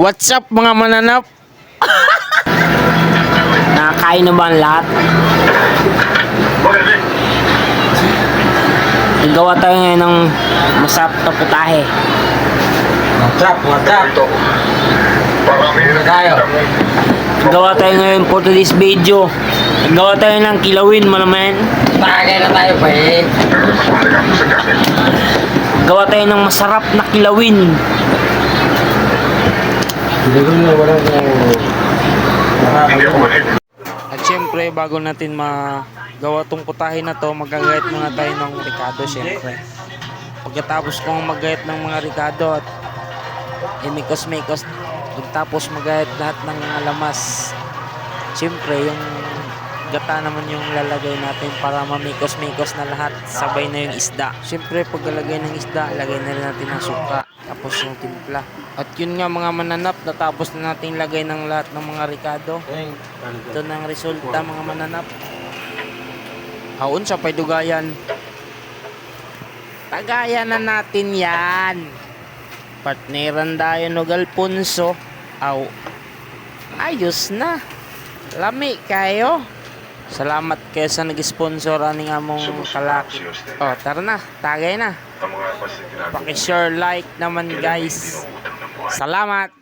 What's up mga mananap? Nakakain na ba ang lahat? Gawa tayo ngayon ng masarap na putahe. Trap, mga trap. Tayo. Gawa tayo ngayon for today's video. Gawa tayo ng kilawin mo naman. Tagay na tayo pa eh. Gawa tayo ng masarap na kilawin. At syempre, bago natin magawa tong putahe na to, magagayat muna tayo ng Ricardo syempre. Pagkatapos kong magayat ng mga Ricardo at imikos-mikos, pagkatapos magayat lahat ng mga syempre yung gata naman yung lalagay natin para mamikos-mikos na lahat, sabay na yung isda. Syempre, paglalagay ng isda, lagay na rin natin ng suka, tapos yung timpla. At yun nga mga mananap, natapos na natin lagay ng lahat ng mga Ricardo. Ito na ang resulta mga mananap. Haon sa paydugayan. Tagayan na natin yan. Partneran dayo no Galpunso. Aw. Ayos na. Lami kayo. Salamat kayo sa nag-sponsor aning among kalaki. Oh, tara na. Tagay na. Paki-share like naman guys. Salamat.